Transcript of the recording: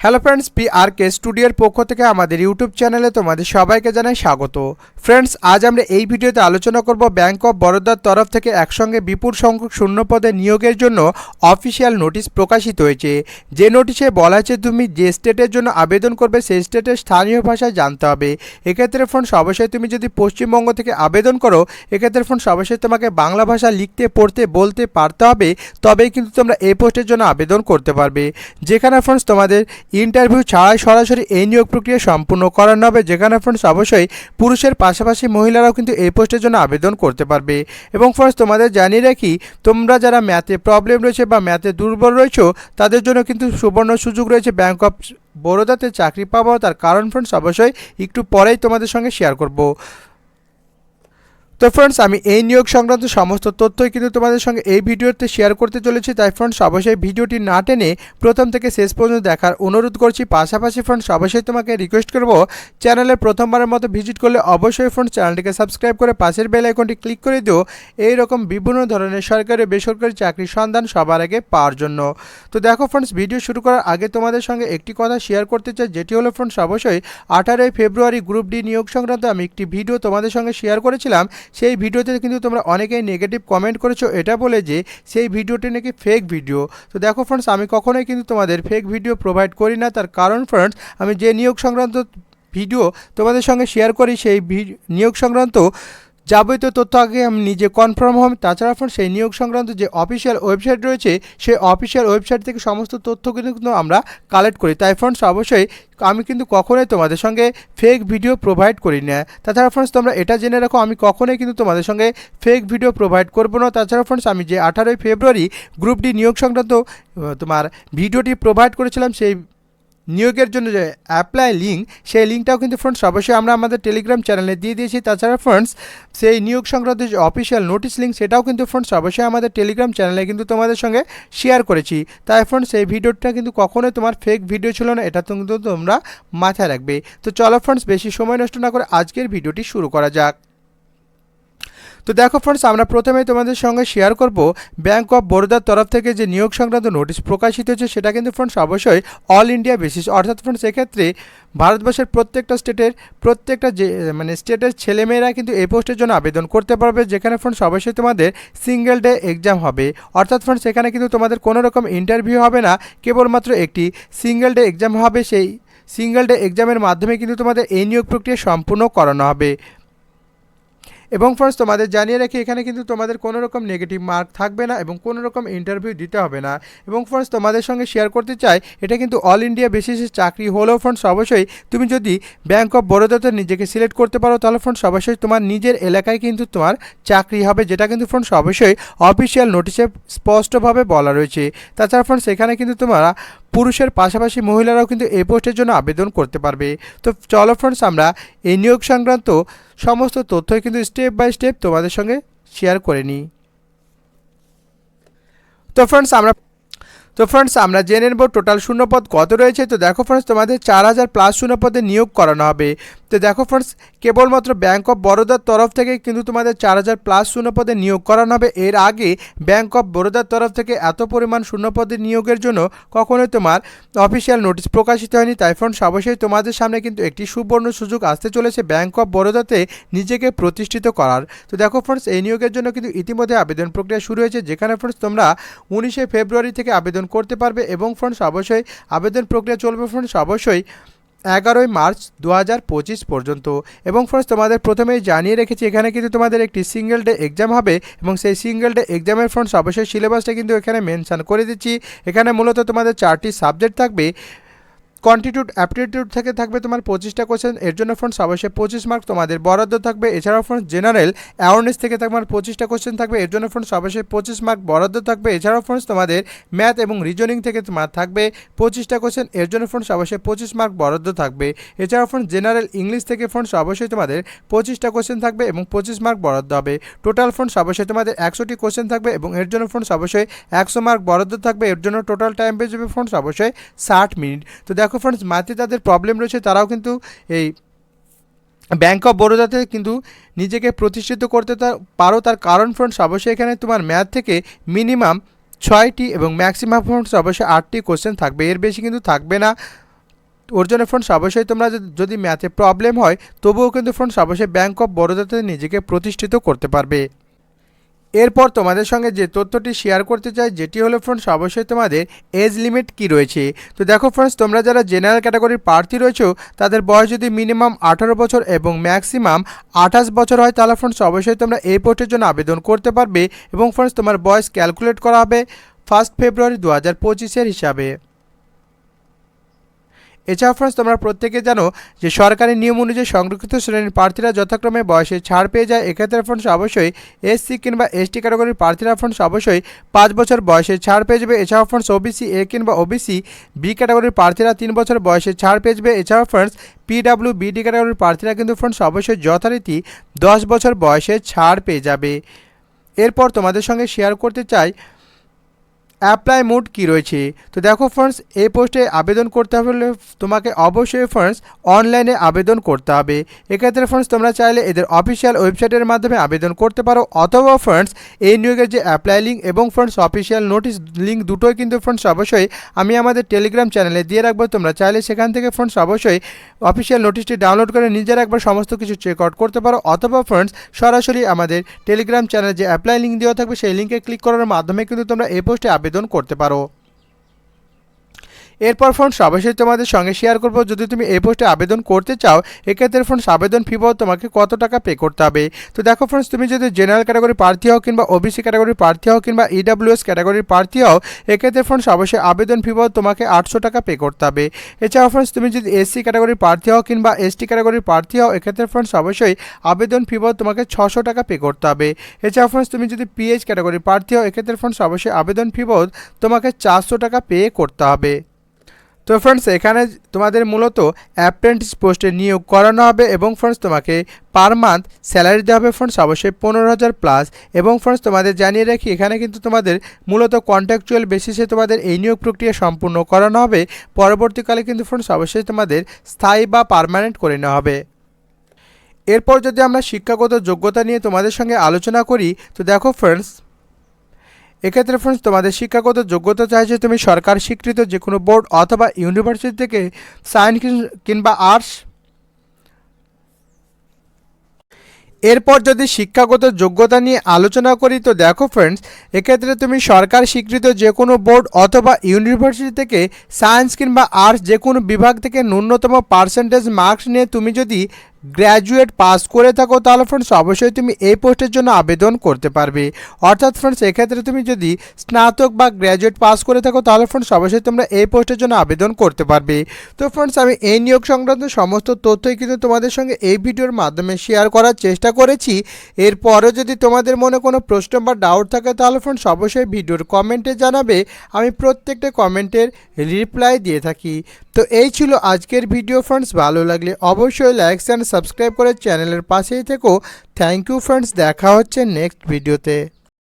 Hello friends P R K স্টুডিওর পক্ষ থেকে আমাদের ইউটিউব চ্যানেলে তোমাদের সবাইকে জানাই স্বাগত। ফ্রেন্ডস আজ আমরা এই ভিডিওতে আলোচনা করব ব্যাংক অফ বরোদার তরফ থেকে একসঙ্গে বিপুল সংখ্যক শূন্য পদে নিয়োগের জন্য অফিসিয়াল নোটিশ প্রকাশিত হয়েছে। যে নোটিশে বলা আছে তুমি যে স্টেটের জন্য আবেদন করবে, সেই স্টেটের স্থানীয় ভাষায় জানতে হবে। এক্ষেত্রে ফ্রেন্ডস অবশ্যই তুমি যদি পশ্চিমবঙ্গ থেকে আবেদন করো, এক্ষেত্রে ফ্রেন্ডস অবশ্যই তোমাকে বাংলা ভাষা লিখতে, পড়তে, বলতে পারতে হবে, তবেই কিন্তু তোমরা এই পোস্টের জন্য আবেদন করতে পারবে। যেখানে ফ্রেন্ডস তোমাদের ইন্টারভিউ ছাড়াই সরাসরি এই নিয়োগ প্রক্রিয়া সম্পূর্ণ করানো হবে যেখানে ফ্রেন্ডস অবশ্যই পুরুষের পাশাপাশি মহিলারাও কিন্তু এই পোস্টের জন্য আবেদন করতে পারবে। এবং ফ্রেন্ডস তোমাদের জানিয়ে রাখি, তোমরা যারা ম্যাথে প্রবলেম রয়েছে বা ম্যাথে দুর্বল রয়েছে, তাদের জন্য কিন্তু সুবর্ণ সুযোগ রয়েছে ব্যাংক অফ বরোদাতে চাকরি পাবো তার কারণ ফ্রেন্ডস অবশ্যই একটু পরেই তোমাদের সঙ্গে শেয়ার করব। তো ফ্রেন্ডস আমি এই নিয়োগ সংক্রান্ত সমস্ত তথ্যই কিন্তু তোমাদের সঙ্গে এই ভিডিওতে শেয়ার করতে চলেছি। তাই ফ্রেন্ডস অবশ্যই ভিডিওটি না টেনে প্রথম থেকে শেষ পর্যন্ত দেখার অনুরোধ করছি। পাশাপাশি ফ্রেন্ডস অবশ্যই তোমাকে রিকোয়েস্ট করব চ্যানেলে প্রথমবারের মতো ভিজিট করলে অবশ্যই ফ্রেন্ডস চ্যানেলটিকে সাবস্ক্রাইব করে পাশের বেল আইকনটি ক্লিক করে দিও। এই রকম বিভিন্ন ধরনের সরকারি, বেসরকারি চাকরির সন্ধান সবার আগে পাওয়ার জন্য। তো দেখো ফ্রেন্ডস ভিডিও শুরু করার আগে তোমাদের সঙ্গে একটি কথা শেয়ার করতে চাই, যেটি হলো ফ্রেন্ডস অবশ্যই আঠারোই ফেব্রুয়ারি গ্রুপ ডি নিয়োগ সংক্রান্ত আমি একটি ভিডিও তোমাদের সঙ্গে শেয়ার করেছিলাম। সেই ভিডিওতে কিন্তু তোমরা অনেকেই নেগেটিভ কমেন্ট করেছ, এটা বলে যে সেই ভিডিওটি নাকি ফেক ভিডিও তো দেখো ফ্রেন্ডস আমি কখনোই কিন্তু তোমাদের ফেক ভিডিও প্রোভাইড করি না। তার কারণ ফ্রেন্ডস আমি যে নিয়োগ সংক্রান্ত ভিডিও তোমাদের সঙ্গে শেয়ার করি, সেই নিয়োগ সংক্রান্ত যাবতীয় তথ্য আগে আমি নিজে কনফার্ম হব। তাছাড়া ফ্রেন্ড সেই নিয়োগ সংক্রান্ত যে অফিসিয়াল ওয়েবসাইট রয়েছে, সেই অফিসিয়াল ওয়েবসাইট থেকে সমস্ত তথ্য কিন্তু আমরা কালেক্ট করি। তাই ফ্রেন্ডস অবশ্যই আমি কিন্তু কখনোই তোমাদের সঙ্গে ফেক ভিডিও প্রোভাইড করি না। তাছাড়া ফ্রেন্ডস তোমরা এটা জেনে রাখো, আমি কখনোই কিন্তু তোমাদের সঙ্গে ফেক ভিডিও প্রোভাইড করব না। তাছাড়া ফ্রেন্ডস আমি যে আঠারোই ফেব্রুয়ারি গ্রুপ ডি নিয়োগ সংক্রান্ত তোমার ভিডিওটি প্রোভাইড করেছিলাম, সেই নিয়োগের জন্য যে অ্যাপ্লাই লিঙ্ক সেই লিঙ্কটাও কিন্তু ফ্রেন্ডস অবশ্যই আমরা আমাদের টেলিগ্রাম চ্যানেলে দিয়ে দিয়েছি। তাছাড়া ফ্রেন্ডস সেই নিয়োগ সংক্রান্ত যে অফিসিয়াল নোটিশ লিঙ্ক সেটাও কিন্তু ফ্রেন্ডস অবশ্যই আমাদের টেলিগ্রাম চ্যানেলে কিন্তু তোমাদের সঙ্গে শেয়ার করেছি। তাই ফ্রেন্ডস এই ভিডিওটা কিন্তু কখনোই তোমার ফেক ভিডিও ছিল না, এটা কিন্তু তোমরা মাথায় রাখবে। তো চলো ফ্রেন্ডস বেশি সময় নষ্ট না করে আজকের ভিডিওটি শুরু করা যাক। তো দেখো ফ্রেন্ডস আমরা প্রথমেই তোমাদের সঙ্গে শেয়ার করব ব্যাংক অফ বরোদার তরফ থেকে যে নিয়োগ সংক্রান্ত নোটিশ প্রকাশিত হয়েছে, সেটা কিন্তু ফ্রেন্ডস অবশ্যই অল ইন্ডিয়া বেসিস অর্থাৎ ফ্রেন্ডস এক্ষেত্রে ভারতবর্ষের প্রত্যেকটা স্টেটের প্রত্যেকটা যে মানে স্টেটের ছেলেমেয়েরা কিন্তু এই পোস্টের জন্য আবেদন করতে পারবে, যেখানে ফ্রেন্ডস অবশ্যই তোমাদের সিঙ্গেল ডে এক্সাম হবে। অর্থাৎ ফ্রেন্ডস এখানে কিন্তু তোমাদের কোনো রকম ইন্টারভিউ হবে না, কেবলমাত্র একটি সিঙ্গেল ডে এক্সাম হবে। সেই সিঙ্গেল ডে এক্সামের মাধ্যমে কিন্তু তোমাদের এই নিয়োগ প্রক্রিয়া সম্পূর্ণ করানো হবে। এবং ফার্স্ট তোমাদের জানিয়ে রাখি, এখানে কিন্তু তোমাদের কোনো রকম নেগেটিভ মার্ক থাকবে না এবং কোনো রকম ইন্টারভিউ দিতে হবে না। এবং ফার্স্ট তোমাদের সঙ্গে শেয়ার করতে চাই, এটা কিন্তু অল ইন্ডিয়া বেসিসে চাকরি হলেও ফ্রেন্ডস অবশ্যই তুমি যদি ব্যাংক অফ বরোদাতে নিজেকে সিলেক্ট করতে পারো, তাহলে ফ্রেন্ডস অবশ্যই তোমার নিজের এলাকায় কিন্তু তোমার চাকরি হবে, যেটা কিন্তু ফ্রেন্ডস অবশ্যই অফিসিয়াল নোটিশে স্পষ্টভাবে বলা রয়েছে। তাছাড়া ফ্রেন্ডস এখানে কিন্তু তোমরা পুরুষের পাশাপাশি মহিলারাও কিন্তু এই পোস্টের জন্য আবেদন করতে পারবে। তো চলো ফ্রেন্ডস আমরা এই নিয়োগ সংক্রান্ত সমস্ত তথ্যই কিন্তু স্টেপ বাই স্টেপ তোমাদের সঙ্গে শেয়ার করে নিই। তো ফ্রেন্ডস আমরা তো ফ্রেন্ডস আমরা জেনে নেব টোটাল শূন্যপদ কত রয়েছে। তো দেখো ফ্রেন্ডস তোমাদের চার হাজার প্লাস শূন্যপদে নিয়োগ করানো হবে। তো দেখো ফ্রেন্ডস কেবলমাত্র ব্যাঙ্ক অফ বরোদার তরফ থেকে কিন্তু তোমাদের চার হাজার প্লাস শূন্যপদে নিয়োগ করানো হবে। এর আগে ব্যাঙ্ক অফ বরোদার তরফ থেকে এত পরিমাণ শূন্যপদে নিয়োগের জন্য কখনোই তোমার অফিসিয়াল নোটিশ প্রকাশিত হয়নি। তাই ফ্রেন্ডস অবশ্যই তোমাদের সামনে কিন্তু একটি সুবর্ণ সুযোগ আসতে চলেছে ব্যাঙ্ক অফ বরোদাতে নিজেকে প্রতিষ্ঠিত করার। তো দেখো ফ্রেন্ডস এই নিয়োগের জন্য কিন্তু ইতিমধ্যে আবেদন প্রক্রিয়া শুরু হয়েছে, যেখানে ফ্রেন্ডস তোমরা উনিশে ফেব্রুয়ারি থেকে আবেদন করতে পারবে এবং ফ্রেন্ডস অবশ্যই আবেদন প্রক্রিয়া চলবে। ফ্রেন্ডস অবশ্যই এগারোই মার্চ দু হাজার পঁচিশ পর্যন্ত। এবং ফ্রেন্ডস তোমাদের প্রথমেই জানিয়ে রেখেছি, এখানে কিন্তু তোমাদের একটি সিঙ্গেল ডে এক্সাম হবে। এবং সেই সিঙ্গেল ডে এক্সামের ফ্রেন্ডস অবশ্যই সিলেবাসটা কিন্তু এখানে মেনশান করে দিচ্ছি। এখানে মূলত তোমাদের চারটি সাবজেক্ট থাকবে। কন্টিটিউড, অ্যাপটিটিউড থেকে থাকবে তোমার পঁচিশটা কোশ্চেন এর জন্য ফ্রেন্ডস অবশ্যই পঁচিশ মার্ক তোমাদের বরাদ্দ থাকবে। এছাড়াও ফ্রেন্ডস জেনারেল অ্যাওয়ারনেস থেকে তোমার পঁচিশটা কোশ্চেন থাকবে। এর জন্য ফ্রেন্ডস অবশ্যই পঁচিশ মার্ক বরাদ্দ থাকবে। এছাড়াও ফ্রেন্ডস তোমাদের ম্যাথ এবং রিজনিং থেকে তোমার থাকবে পঁচিশটা কোশ্চেন এর জন্য ফ্রেন্ডস অবশ্যই পঁচিশ মার্ক বরাদ্দ থাকবে। এছাড়াও ফ্রেন্ডস জেনারেল ইংলিশ থেকে ফ্রেন্ডস অবশ্যই তোমাদের পঁচিশটা কোশ্চেন থাকবে এবং পঁচিশ মার্ক বরাদ্দ হবে। টোটাল ফ্রেন্ডস অবশ্যই তোমাদের একশোটি কোশ্চেন থাকবে এবং এর জন্য ফ্রেন্ডস অবশ্যই একশো মার্ক বরাদ্দ থাকবে। এর জন্য টোটাল টাইম পেয়ে যাবে ফ্রেন্ডস অবশ্যই ষাট মিনিট তো দেখো ফ্রেন্ডস মাতে যাদের প্রবলেম রয়েছে, তারাও কিন্তু এই ব্যাংক অফ বরোদাতে কিন্তু নিজেকে প্রতিষ্ঠিত করতে পারো। তার কারণ ফ্রেন্ডস অবশ্যই এখানে তোমার ম্যাথ থেকে মিনিমাম ছয়টি এবং ম্যাক্সিমাম ফ্রেন্ডস অবশ্যই আটটি কোশ্চেন থাকবে। এর বেশি কিন্তু থাকবে না। ওর জন্য ফ্রেন্ডস অবশ্যই তোমরা যদি- যদি ম্যাথে প্রবলেম হয়, তবুও কিন্তু ফ্রেন্ডস অবশ্যই ব্যাঙ্ক অফ বরোদাতে নিজেকে প্রতিষ্ঠিত করতে পারবে। এরপর তোমাদের সঙ্গে যে তথ্যটি শেয়ার করতে চাই, যেটি হলো ফ্রেন্ডস অবশ্যই তোমাদের এজ লিমিট কি রয়েছে? তো দেখো ফ্রেন্ডস তোমরা যারা জেনারেল ক্যাটাগরির প্রার্থী রয়েছো, তাদের বয়স যদি মিনিমাম আঠারো বছর এবং ম্যাক্সিমাম আঠাশ বছর হয়, তাহলে ফ্রেন্ডস অবশ্যই তোমরা এই পোস্টের জন্য আবেদন করতে পারবে এবং ফ্রেন্ডস তোমার বয়স ক্যালকুলেট করা হবে ফার্স্ট ফেব্রুয়ারি দু হাজার পঁচিশের হিসাবে। এছাড়াও ফ্রেন্ডস তোমরা প্রত্যেকে জানো যে সরকারি নিয়ম অনুযায়ী সংরক্ষিত শ্রেণির প্রার্থীরা যথাক্রমে বয়সে ছাড় পেয়ে যায়। এক্ষেত্রে ফ্রেন্ডস অবশ্যই এসসি কিংবা এসটি ক্যাটাগরির প্রার্থীরা ফ্রেন্ডস অবশ্যই পাঁচ বছর বয়সে ছাড় পেয়ে যাবে। এছাড়াও ফ্রেন্ডস ওবিসি এ কিংবা ওবিসি বি ক্যাটাগরির প্রার্থীরা তিন বছর বয়সে ছাড় পেয়ে যাবে। এছাড়াও ফ্রেন্ডস পিডাব্লিউ বিডি ক্যাটাগরির প্রার্থীরা কিন্তু ফ্রেন্ডস অবশ্যই যথারীতি দশ বছর বয়সে ছাড় পেয়ে যাবে। এরপর তোমাদের সঙ্গে শেয়ার করতে চাই অ্যাপ্লাই মোড কী রয়েছে? তো দেখো ফ্রেন্ডস এই পোস্টে আবেদন করতে হলে তোমাকে অবশ্যই ফ্রেন্ডস অনলাইনে আবেদন করতে হবে। এক্ষেত্রে ফ্রেন্ডস তোমরা চাইলে এদের অফিসিয়াল ওয়েবসাইটের মাধ্যমে আবেদন করতে পারো। অথবা ফ্রেন্ডস এই নিয়োগের যে অ্যাপ্লাই লিঙ্ক এবং ফ্রেন্ডস অফিসিয়াল নোটিশ লিঙ্ক দুটোই কিন্তু ফ্রেন্ডস অবশ্যই আমি আমাদের টেলিগ্রাম চ্যানেলে দিয়ে রাখব। তোমরা চাইলে সেখান থেকে ফ্রেন্ডস অবশ্যই অফিসিয়াল নোটিশটি ডাউনলোড করে নিজের একবার সমস্ত কিছু চেক আউট করতে পারো। অথবা ফ্রেন্ডস সরাসরি আমাদের টেলিগ্রাম চ্যানেলে যে অ্যাপ্লাই লিঙ্ক দেওয়া থাকবে, সেই লিঙ্কে ক্লিক করার মাধ্যমে কিন্তু তোমরা এই পোস্টে আবেদন করতে পারো। এরপর ফ্রেন্ডস অবশ্যই তোমাদের সঙ্গে শেয়ার করব। যদি তুমি এই পোস্টে আবেদন করতে চাও, এক্ষেত্রে ফ্রেন্ডস আবেদন ফি বাবদ তোমাকে কত টাকা পে করতে হবে? তো দেখো ফ্রেন্ডস তুমি যদি জেনারেল ক্যাটাগরি প্রার্থী হও কিংবা ওবিসি ক্যাটাগরির প্রার্থী হও কিংবা ইডাব্লিউএস ক্যাটাগরির প্রার্থী হও, এক্ষেত্রে ফ্রেন্ডস অবশ্যই আবেদন ফি বাবদ তোমাকে আটশো টাকা পে করতে হবে। এছাড়াও ফ্রেন্ডস তুমি যদি এসসি ক্যাটাগরির প্রার্থী হও কিংবা এসটি ক্যাটাগরির প্রার্থী হও, এক্ষেত্রে ফ্রেন্ডস অবশ্যই আবেদন ফি বাবদ তোমাকে ছশো টাকা পে করতে হবে। এছাড়াও ফ্রেন্ডস তুমি যদি পিএইচ ক্যাটাগরির প্রার্থী হও, এক্ষেত্রে ফ্রেন্ডস অবশ্যই আবেদন ফি বাবদ তোমাকে চারশো টাকা পে করতে হবে। তো ফ্রেন্ডস এখানে তোমাদের মূলত অ্যাপ্রেন্টিস পোস্টে নিয়োগ করানো হবে এবং ফ্রেন্ডস তোমাকে পার মান্থ স্যালারি দেওয়া হবে ফ্রেন্ডস অবশ্যই পনেরো হাজার প্লাস এবং ফ্রেন্ডস তোমাদের জানিয়ে রাখি, এখানে কিন্তু তোমাদের মূলত কন্ট্রাকচুয়াল বেসিসে তোমাদের এই নিয়োগ প্রক্রিয়া সম্পূর্ণ করানো হবে। পরবর্তীকালে কিন্তু ফ্রেন্ডস অবশ্যই তোমাদের স্থায়ী বা পারমানেন্ট করে নেওয়া হবে। এরপর যদি আমরা শিক্ষাগত যোগ্যতা নিয়ে তোমাদের সঙ্গে আলোচনা করি, তো দেখো ফ্রেন্ডস এক্ষেত্রে ফ্রেন্ডস তোমাদের শিক্ষাগত যোগ্যতা চাইছে তুমি সরকার স্বীকৃত যে কোনো বোর্ড অথবা ইউনিভার্সিটি থেকে সায়েন্স কিংবা আর্টস এরপর যদি শিক্ষাগত যোগ্যতা নিয়ে আলোচনা করি, তো দেখো ফ্রেন্ডস এক্ষেত্রে তুমি সরকার স্বীকৃত যে কোনো বোর্ড অথবা ইউনিভার্সিটি থেকে সায়েন্স কিংবা আর্টস যে কোনো বিভাগ থেকে ন্যূনতম পার্সেন্টেজ মার্কস নিয়ে তুমি যদি গ্র্যাজুয়েট পাস করে থাকো তাহলে ফ্রেন্ডস অবশ্যই তুমি এই পোস্টের জন্য আবেদন করতে পারবে। অর্থাৎ ফ্রেন্ডস এক্ষেত্রে তুমি যদি স্নাতক বা গ্র্যাজুয়েট পাস করে থাকো তাহলে ফ্রেন্ডস অবশ্যই তোমরা এই পোস্টের জন্য আবেদন করতে পারবে। তো ফ্রেন্ডস আমি এই নিয়োগ সংক্রান্ত সমস্ত তথ্যই কিন্তু তোমাদের সঙ্গে এই ভিডিওর মাধ্যমে শেয়ার করার চেষ্টা করেছি। এরপরও যদি তোমাদের মনে কোনো প্রশ্ন বা ডাউট থাকে তাহলে ফ্রেন্ডস অবশ্যই ভিডিওর কমেন্টে জানাবে। আমি প্রত্যেকটা কমেন্টের রিপ্লাই দিয়ে থাকি। তো এই ছিল আজকের ভিডিও ফ্রেন্ডস ভালো লাগলে অবশ্যই লাইক অ্যান্ড সাবস্ক্রাইব করে চ্যানেলের পাশেই থেকো। থ্যাংক ইউ ফ্রেন্ডস দেখা হচ্ছে নেক্সট ভিডিওতে